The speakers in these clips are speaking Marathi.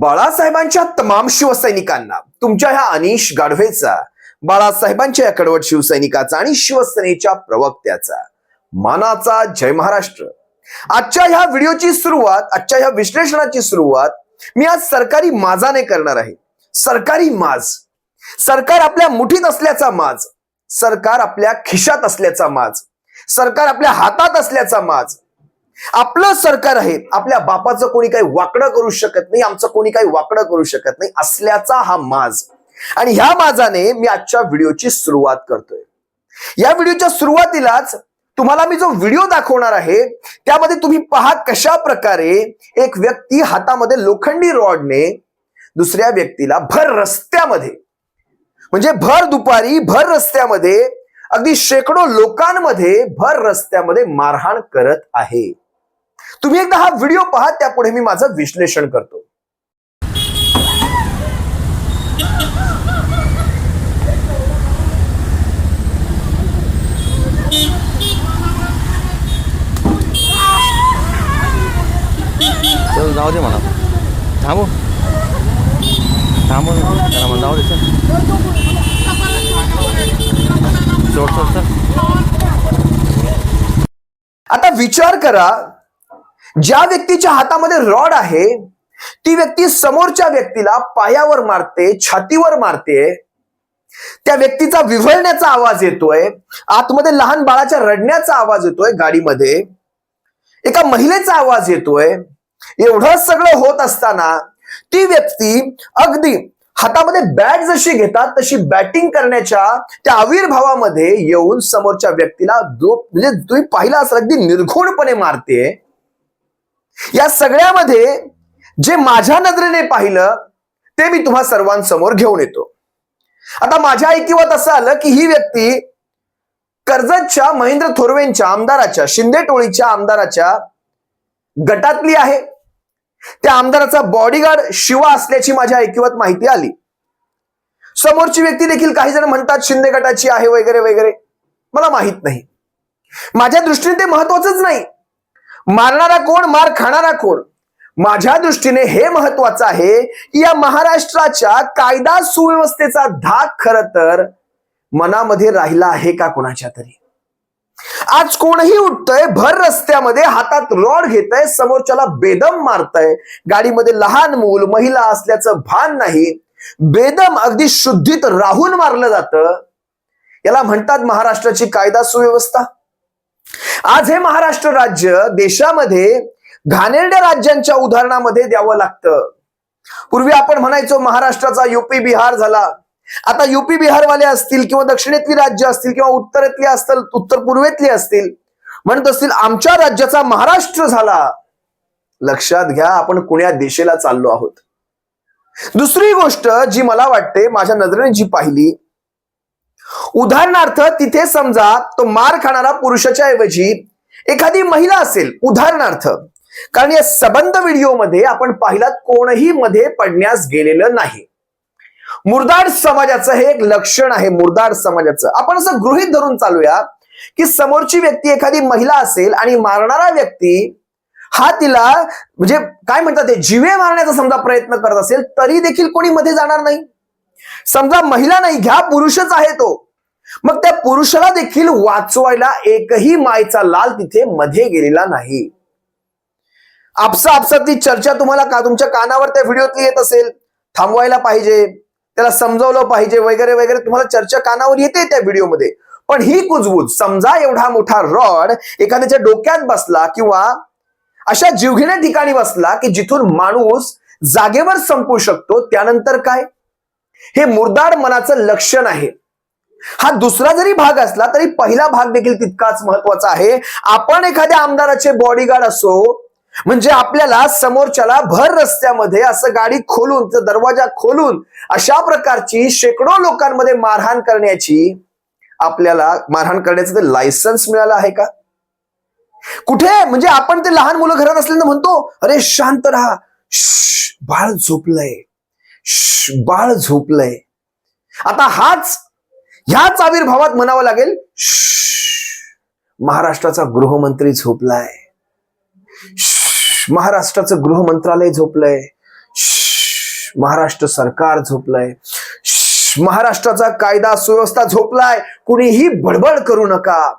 बाळासाहेबांच्या तमाम शिवसैनिकांना तुमच्या ह्या अनिश गाढवेचा बाळासाहेबांच्या या कडवट शिवसैनिकाचा आणि शिवसेनेच्या प्रवक्त्याचा. मानाचा जय महाराष्ट्र. आजच्या ह्या व्हिडिओची सुरुवात आजच्या ह्या विश्लेषणाची सुरुवात मी आज सरकारी माजाने करणार आहे. सरकारी माज. सरकार आपल्या मुठीत असल्याचा माज. सरकार आपल्या खिशात असल्याचा माज. सरकार आपल्या हातात असल्याचा माज. आपलं सरकार आहे आपल्या बापाचं कोणी काही वाकडं करू शकत नाही आमचं कोणी काही वाकडं करू शकत नाही असल्याचा हा माज. आणि ह्या माझाने मी आजच्या व्हिडिओची सुरुवात करतोय. या व्हिडिओच्या सुरुवातीलाच तुम्हाला मी जो व्हिडिओ दाखवणार आहे त्यामध्ये तुम्ही पहा कशा प्रकारे एक व्यक्ती हातामध्ये लोखंडी रॉडने दुसऱ्या व्यक्तीला भर रस्त्यामध्ये म्हणजे भर दुपारी भर रस्त्यामध्ये अगदी शेकडो लोकांमध्ये भर रस्त्यामध्ये मारहाण करत आहे. तुम्ही एकदा हा व्हिडिओ पहा त्यापुढे मी माझं विश्लेषण करतो. चल जाऊ दे म्हणा. थांबू. थांबू त्याला म्हणा जाऊ दे चल. सोड सोड चल. आता विचार करा ज्या व्यक्तीच्या हातामध्ये रॉड आहे ती व्यक्ती समोरच्या व्यक्तीला पायावर मारते छातीवर मारते. त्या व्यक्तीचा विव्हळण्याचा आवाज येतोय आतमध्ये लहान बाळाच्या रडण्याचा आवाज येतोय गाडीमध्ये. एका महिलेचा आवाज येतोय. एवढं सगळं होत असताना ती व्यक्ती अगदी हातामध्ये बॅट जशी घेतात तशी बॅटिंग करण्याच्या त्या आविर्भावामध्ये येऊन समोरच्या व्यक्तीला जो म्हणजे तुम्ही पाहिला असेल अगदी निर्घोणपणे मारते. या सगळ्यामध्ये जे माझ्या नजरेने पाहिलं ते मी तुम्हा सर्वांसमोर घेऊन येतो. आता माझ्या ऐकिवात असं आलं की ही व्यक्ती कर्जतच्या महेंद्र थोरवेंच्या आमदाराच्या शिंदे टोळीच्या आमदाराच्या गटातली आहे. त्या आमदाराचा बॉडीगार्ड शिवा असल्याची माझ्या ऐकिवात माहिती आली. समोरची व्यक्ती देखील काही जण म्हणतात शिंदे गटाची आहे वगैरे वगैरे. मला माहीत नाही. माझ्या दृष्टीने ते महत्वाचंच नाही. मारणारा कोण? मार खाणारा कोण? माझ्या दृष्टीने हे महत्वाचं आहे की या महाराष्ट्राच्या कायदा सुव्यवस्थेचा धाक खर तर मनामध्ये राहिला आहे का कोणाच्या तरी? आज कोणही उठतंय भर रस्त्यामध्ये हातात रॉड घेतय समोरच्याला बेदम मारतय गाडीमध्ये लहान मूल महिला असल्याचं भान नाही बेदम अगदी शुद्धीत राहून मारलं जातं. याला म्हणतात महाराष्ट्राची कायदा सुव्यवस्था. आज हे महाराष्ट्र राज्य देशामध्ये घाणेरड्या राज्यांच्या उदाहरणामध्ये द्यावं लागतं. पूर्वी आपण म्हणायचो महाराष्ट्राचा युपी बिहार झाला. आता युपी बिहारवाले असतील किंवा दक्षिणेतली राज्य असतील किंवा उत्तरेतली असतील उत्तर पूर्वेतली असतील म्हणत असतील आमच्या राज्याचा महाराष्ट्र झाला. लक्षात घ्या आपण कुण्या दिशेला चाललो आहोत. दुसरी गोष्ट जी मला वाटते माझ्या नजरेने जी पाहिली उदाहरणार्थ तिथे समजा तो मार खाणारा पुरुषाच्या ऐवजी एखादी महिला असेल उदाहरणार्थ. कारण या सबंध व्हिडिओमध्ये आपण पाहिलात कोणही मध्ये पडण्यास गेलेलं नाही. मुरदाड समाजाचं हे एक लक्षण आहे मुरदाड समाजाचं. आपण असं गृहित धरून चालूया की समोरची व्यक्ती एखादी महिला असेल आणि मारणारा व्यक्ती हा तिला म्हणजे काय म्हणतात ते जिवे मारण्याचा समजा प्रयत्न करत असेल तरी देखील कोणी मध्ये जाणार नाही. समजा महिला नाही घ्या पुरुषच आहे तो. मग त्या पुरुषाला देखील वाचवायला एकही मायचा लाल तिथे मध्ये गेलेला नाही. आपसा आपसातली चर्चा तुम्हाला का तुमच्या कानावर त्या व्हिडिओतली येत असेल? थांबवायला पाहिजे त्याला समजवलं पाहिजे वगैरे वगैरे. तुम्हाला चर्चा कानावर येते त्या व्हिडिओमध्ये. पण ही कुजबूज समजा एवढा मोठा रॉड एखाद्याच्या डोक्यात बसला किंवा अशा जीवघेण्या ठिकाणी बसला की जिथून माणूस जागेवर संपू शकतो त्यानंतर काय? हे मुर्दाड मनाचं लक्षण आहे. हा दुसरा जरी भाग असला तरी पहिला भाग देखील तितकाच महत्त्वाचा आहे. आपण एखाद्या आमदाराचे बॉडीगार्ड असो म्हणजे आपल्याला समोरच्याला भर रस्त्यामध्ये असं गाडी खोलून दरवाजा खोलून अशा प्रकारची शेकडो लोकांमध्ये मारहाण करण्याची आपल्याला मारहाण करण्याचं ते लायसन्स मिळालं आहे का? कुठे? म्हणजे आपण ते लहान मुलं घरात असल्यानं म्हणतो अरे शांत राहा. बाळ झोपलंय. बाळ झोपलंय. आता हाच ह्याच आविर्भावात म्हणावं लागेल महाराष्ट्राचा गृहमंत्री झोपलाय. महाराष्ट्राचं गृहमंत्रालय झोपलंय. महाराष्ट्र सरकार झोपलंय. महाराष्ट्राचा कायदा सुव्यवस्था झोपलाय. कुणीही बडबड करू नका.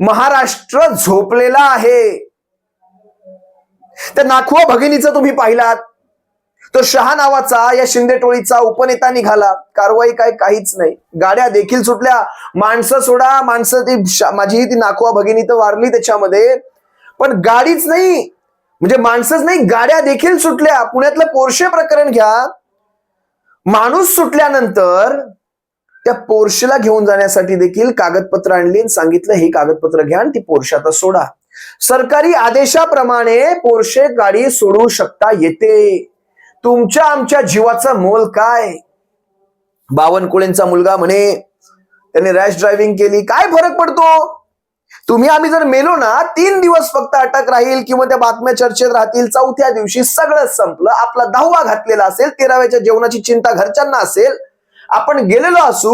महाराष्ट्र झोपलेला आहे. त्या नाखुआ भगिनीचं तुम्ही पाहिलात. तो शहा नावाचा या शिंदे टोळीचा उपनेता निघाला. कारवाई काय काहीच नाही. गाड्या देखील सुटल्या. माणसं सोडा. माणसं ती माझी ती नाखवा भगिनी तर वारली त्याच्यामध्ये. पण गाडीच नाही. म्हणजे माणसंच नाही. गाड्या देखील सुटल्या. पुण्यातलं पोरशे प्रकरण घ्या. माणूस सुटल्यानंतर त्या पोर्शेला घेऊन जाण्यासाठी देखील कागदपत्र आणली आणि सांगितलं हे कागदपत्र घ्या आणि ती पोर्शे आता सोडा. सरकारी आदेशाप्रमाणे पोर्शे गाडी सोडू शकता येते. तुमच्या आमच्या जीवाचं मोल काय? बावनकुळेंचा मुलगा म्हणे त्याने रॅश ड्रायव्हिंग केली काय फरक पडतो? तुम्ही आम्ही जर मेलो ना तीन दिवस फक्त अटक राहील किंवा त्या बातम्या चर्चेत राहतील चौथ्या दिवशी सगळं संपलं आपला दहावा घातलेला असेल तेराव्याच्या जेवणाची चिंता घरच्यांना असेल आपण गेलेलो असू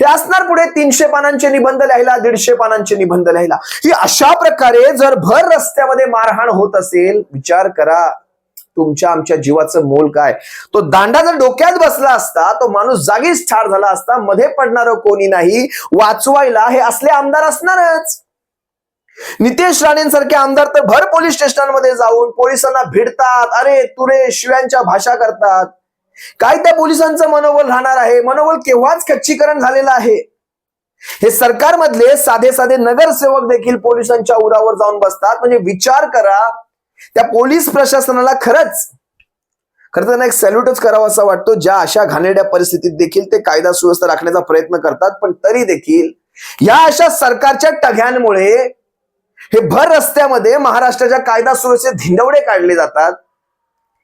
हे असणार पुढे तीनशे पानांचे निबंध लिहायला दीडशे पानांचे निबंध लिहायला. ही अशा प्रकारे जर भर रस्त्यामध्ये मारहाण होत असेल विचार करा. तुमच्या आमच्या जीवाचं मोल काय? तो दांडा जर डोक्यात बसला असता तो माणूस जागीच ठार झाला असता मध्ये पडणार कोणी नाही वाचवायला हे असले आमदार असणारच. नितेश राणेंसारखे आमदार तर भर पोलीस स्टेशनमध्ये जाऊन पोलिसांना भिडतात. अरे तुरे शिव्यांच्या भाषा करतात. काय त्या पोलिसांचं मनोबल राहणार आहे? मनोबल केव्हाच खच्चीकरण झालेलं आहे? हे सरकारमधले साधे साधे नगरसेवक देखील पोलिसांच्या उरावर जाऊन बसतात. म्हणजे विचार करा त्या पोलीस प्रशासनाला खरंच खरं तर त्यांना एक सॅल्यूटच करावा असा वाटतो. ज्या अशा घाणेरड्या परिस्थितीत देखील ते कायदा सुव्यवस्था राखण्याचा प्रयत्न करतात पण तरी देखील या अशा सरकारच्या टघ्यांमुळे हे भर रस्त्यामध्ये महाराष्ट्राच्या कायदा सुव्यवस्थेत धिंडवडे काढले जातात.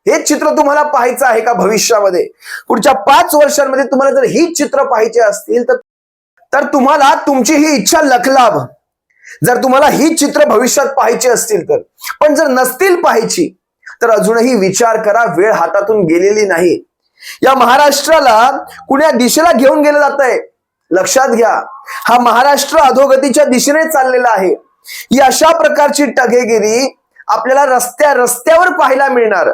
हे चित्र तुम्हाला पाहायचं आहे का भविष्यामध्ये? पुढच्या पाच वर्षांमध्ये तुम्हाला जर ही चित्र पाहायचे असतील तर तर तुम्हाला तुमची ही इच्छा लखलाभ. जर तुम्हाला ही चित्र भविष्यात पाहायची असतील तर. पण जर नसतील पाहायची तर अजूनही विचार करा वेळ हातातून गेलेली नाही. या महाराष्ट्राला कुण्या दिशेला घेऊन गेलं जात आहे लक्षात घ्या हा महाराष्ट्र अधोगतीच्या दिशेने चाललेला आहे. ही अशा प्रकारची टगेगिरी आपल्याला रस्त्या रस्त्यावर पाहायला मिळणार.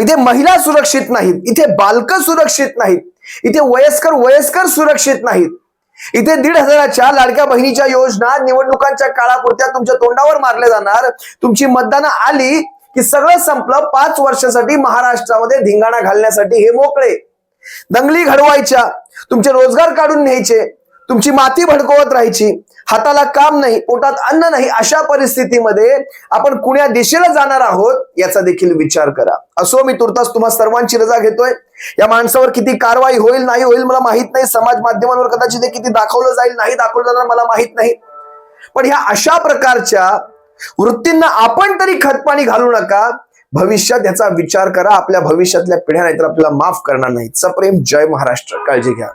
इथे महिला सुरक्षित नाहीत इथे बालक सुरक्षित नाहीत इथे वयस्कर वयस्कर सुरक्षित नाहीत. इथे दीड हजाराच्या लाडक्या बहिणीच्या योजना निवडणुकांच्या काळापुरत्या तुमच्या तोंडावर मारल्या जाणार. तुमची मतदानं आली की सगळं संपलं पाच वर्षासाठी महाराष्ट्रामध्ये धिंगाणा घालण्यासाठी हे मोकळे. दंगली घडवायच्या तुमचे रोजगार काढून न्यायचे तुमची माती भडकवत राहायची हाताला काम नाही पोटात अन्न नाही अशा परिस्थितीमध्ये आपण कुण्या दिशेला जाणार आहोत याचा देखील विचार करा. असो मी तुर्तास तुम्हा सर्वांची रजा घेतोय. या माणसावर किती कारवाई होईल नाही होईल मला माहीत नाही. समाज माध्यमांवर कदाचित ते किती दाखवलं जाईल नाही दाखवलं जाणार मला माहीत नाही. पण ह्या अशा प्रकारच्या वृत्तींना आपण तरी खतपाणी घालू नका. भविष्यात याचा विचार करा. आपल्या भविष्यातल्या पिढ्या नाहीतर आपल्याला माफ करणार नाही सप्रेम जय महाराष्ट्र. काळजी घ्या.